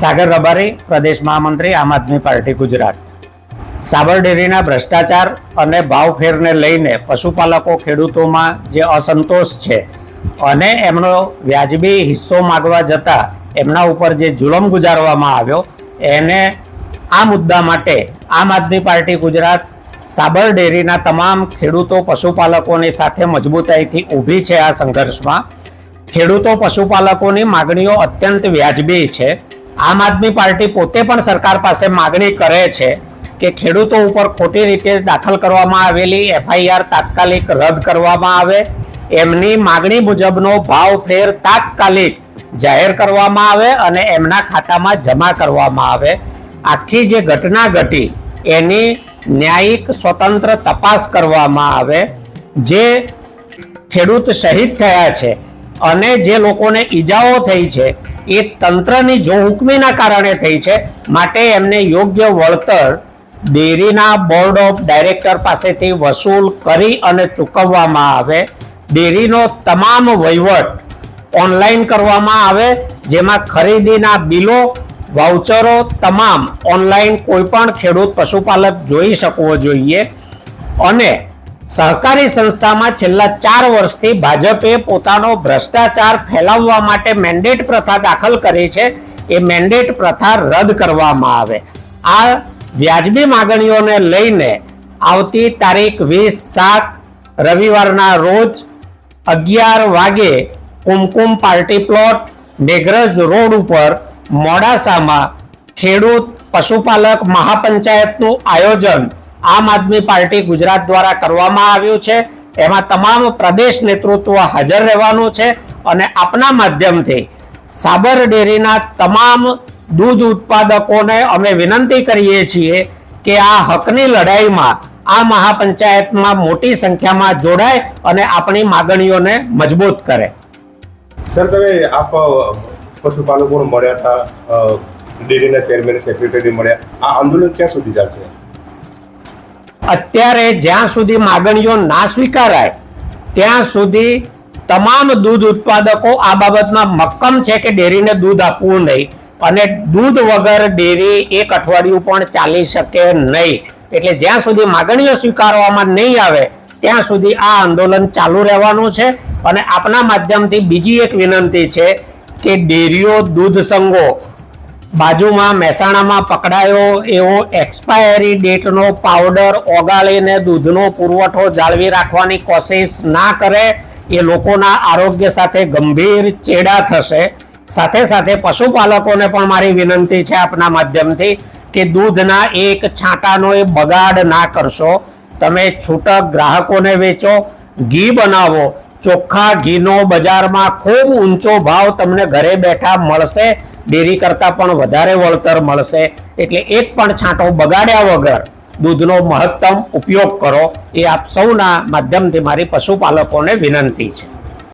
સાગર રબારી, પ્રદેશ મહામંત્રી, આમ આદમી પાર્ટી ગુજરાત. સાબર ડેરીના ભ્રષ્ટાચાર અને ભાવફેરને લઈને પશુપાલકો ખેડૂતોમાં જે અસંતોષ છે અને એમનો વ્યાજબી હિસ્સો માગવા જતાં એમના ઉપર જે જુલમ ગુજારવામાં આવ્યો, એને આ મુદ્દા માટે આમ આદમી પાર્ટી ગુજરાત સાબર ડેરીના તમામ ખેડૂતો પશુપાલકોની સાથે મજબૂતાઈથી ઊભી છે આ સંઘર્ષમાં. ખેડૂતો પશુપાલકોની માગણીઓ અત્યંત વ્યાજબી છે આમ આદમી પાર્ટી પોતે પણ સરકાર પાસે માગણી કરે છે કે ખેડૂતો ઉપર ખોટી રીતે દાખલ કરવામાં આવેલી એફઆઈઆર તાત્કાલિક રદ કરવામાં આવે. એમની માગણી મુજબનો ભાવ ફેર તાત્કાલિક જાહેર કરવામાં આવે અને એમના ખાતામાં જમા કરવામાં આવે. આખી જે ઘટના ઘટી એની ન્યાયિક સ્વતંત્ર તપાસ કરવામાં આવે. જે ખેડૂત શહીદ થયા છે અને જે લોકોને ઈજાઓ થઈ છે એ તંત્રની જો હુકમીના કારણે થઈ છે, માટે એમને યોગ્ય વળતર ડેરીના બોર્ડ ઓફ ડાયરેક્ટર પાસેથી વસૂલ કરી અને ચૂકવવામાં આવે. ડેરીનો તમામ વહીવટ ઓનલાઈન કરવામાં આવે, જેમાં ખરીદીના બિલો, વાઉચરો તમામ ઓનલાઈન કોઈ પણ ખેડૂત પશુપાલક જોઈ શકવો જોઈએ. અને સહકારી સંસ્થામાં છેલ્લા ચાર વર્ષથી ભાજપે પોતાનો ભ્રષ્ટાચાર ફેલાવવા માટે મેન્ડેટ પ્રથા દાખલ કરી છે. એ મેન્ડેટ પ્રથા રદ કરવામાં આવે. આ વ્યાજબી માગણીઓને લઈને આવતી તારીખ વીસ સાત રવિવારના રોજ અગિયાર વાગે Kumkum party plot, Meghraj road ઉપર મોડાસામાં ખેડૂત પશુપાલક મહાપંચાયતનું આયોજન આમ આદમી પાર્ટી ગુજરાત દ્વારા કરવામાં આવ્યું છે. એમાં તમામ પ્રદેશ નેતૃત્વ હાજર રહેવાનું છે અને આપના માધ્યમથી સાબર ડેરીના તમામ દૂધ ઉત્પાદકોને અમે વિનંતી કરીએ છીએ કે આ હકની લડાઈમાં આ મહાપંચાયતમાં મોટી સંખ્યામાં જોડાય અને આપણી માગણીઓને મજબૂત કરે. સર, તમે આપ પશુપાલકોને મળ્યા હતા ડેરીના ચેરમેન, સેક્રેટરી મળ્યા. આ આંદોલન ક્યાં સુધી ચાલશે? અત્યારે જ્યાં સુધી માગણીઓ ના સ્વીકારાય, ત્યાં સુધી તમામ દૂધ ઉત્પાદકો આ બાબતમાં મક્કમ છે કે ડેરીને દૂધ આપવું નહીં અને દૂધ વગર ડેરી એક અઠવાડિયું પણ ચાલી શકે નહીં. એટલે જ્યાં સુધી માગણીઓ સ્વીકારવામાં નહીં આવે, ત્યાં સુધી આ આંદોલન ચાલુ રહેવાનું છે અને આપના માધ્યમથી બીજી એક વિનંતી છે કે ડેરીઓ દૂધ સંઘો બાજુમાં મહેસાણામાં પકડાયો એવો એક્સપાયરી ડેટનો પાવડર ઓગાળીને દૂધનો પુરવઠો જાળવી રાખવાની કોશિશ ના કરે, એ લોકોના આરોગ્ય સાથે ગંભીર ચેડા થશે. સાથે સાથે પશુપાલકોને પણ મારી વિનંતી છે આપના માધ્યમથી કે દૂધના એક છાંટાનો એ બગાડ ના કરશો. તમે છૂટક ગ્રાહકોને વેચો, ઘી બનાવો, ચોખ્ખા ઘીનો બજારમાં ખૂબ ઊંચો ભાવ તમને ઘરે બેઠા મળશે. ડેરી કરતાં પણ વધારે વળતર મળશે. એટલે એક પણ છાંટો બગાડ્યા વગર દૂધનો મહત્તમ ઉપયોગ કરો એ આપ સૌના માધ્યમથી મારી પશુપાલકોને વિનંતી છે.